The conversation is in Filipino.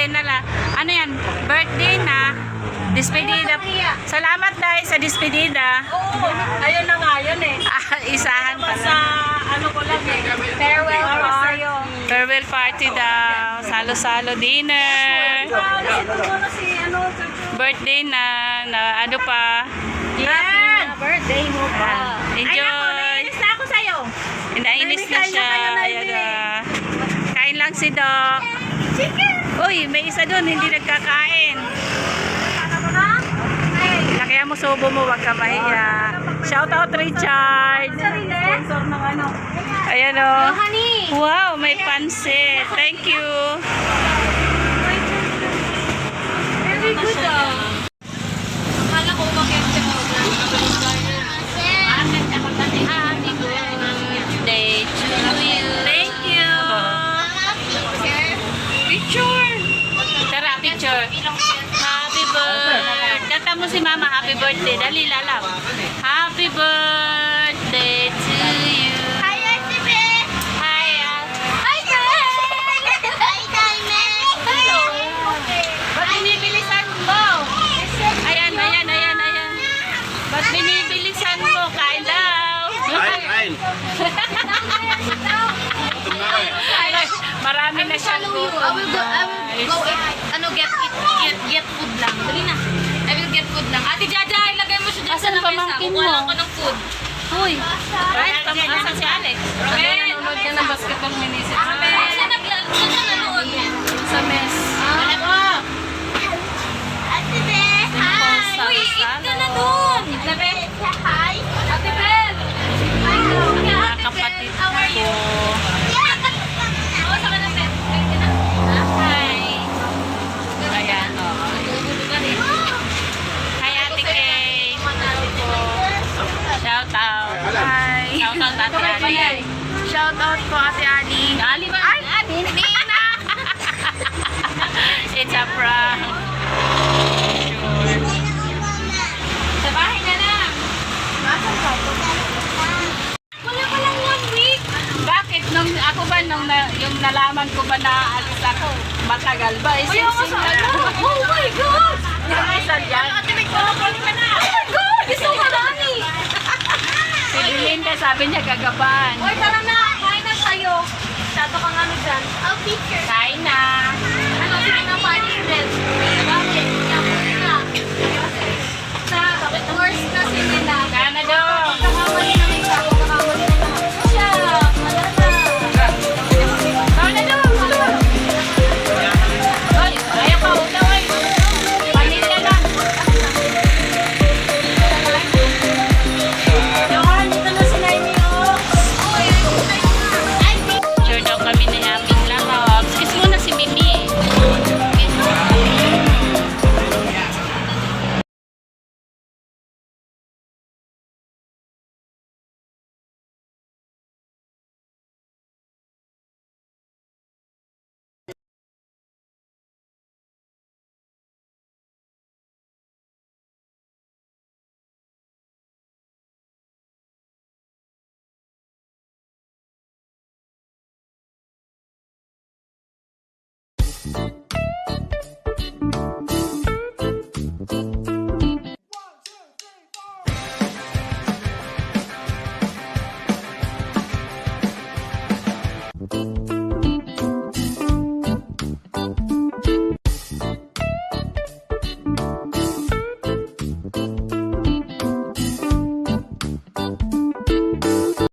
Birthday na. Ano yan? Birthday na. Despedida. Salamat dahil sa despedida. Oo, ayun na nga yun eh. Ah, isahan pa Sa ano ko lang eh. Farewell sa'yo. Farewell party daw. Salo-salo dinner. Ano. Birthday na. na ano pa. Yan! Birthday mo pa. Enjoy. na ako sa'yo. Nainis na siya. na Ayan ah. Kain lang si Doc. Chicken! Uy, may isa doon, hindi nagkakain. Kaya mo subo mo, wag ka mahiya. Shout out Richard. sarili. Sponsor ng ano. Ayan o. honey! Wow, may pansit. Thank you. Very good ah. Akala ko umakyat siya mo. Happy birthday to you. Thank you. Picture. Tara, picture. Happy birthday. Kata mo si mama, happy birthday. Dali, lalab. Happy birthday to you. Hi, ah. Ba't binibilisan mo? Ayan, ayan, ayan, ayan. Ba't binibilisan mo? Kain daw. Kain, kain. Marami na siyang gutom. ano, get, get, get, get food lang. Dali na. I will get food lang. Ate Jaja, ilagay mo siya dyan Asan sa lamesa. pamangkin Kukuha mo? lang ko ng food. Uy, kahit pamakasan si Alex. Nanonood ka ng basketball minisit sa, Siya nagla- siya nanonood. sa mess. Wala Hi. Shout out, Ate Ali. Shout out po, Ate Ali. Ali ba? Ay, Nina. It's a prank. Sa bahay na lang. Wala pa lang one week. Bakit nung ako ba nung na, yung nalaman ko ba na alis ako, matagal ba? Eh, Ayaw nga sa ano. Oh my God! Sinisan yan. Ate, may kulapon ka na. Oh my God! Gusto ko marami. Si Belinda sabi niya gagaban. Oy, tara na Peace.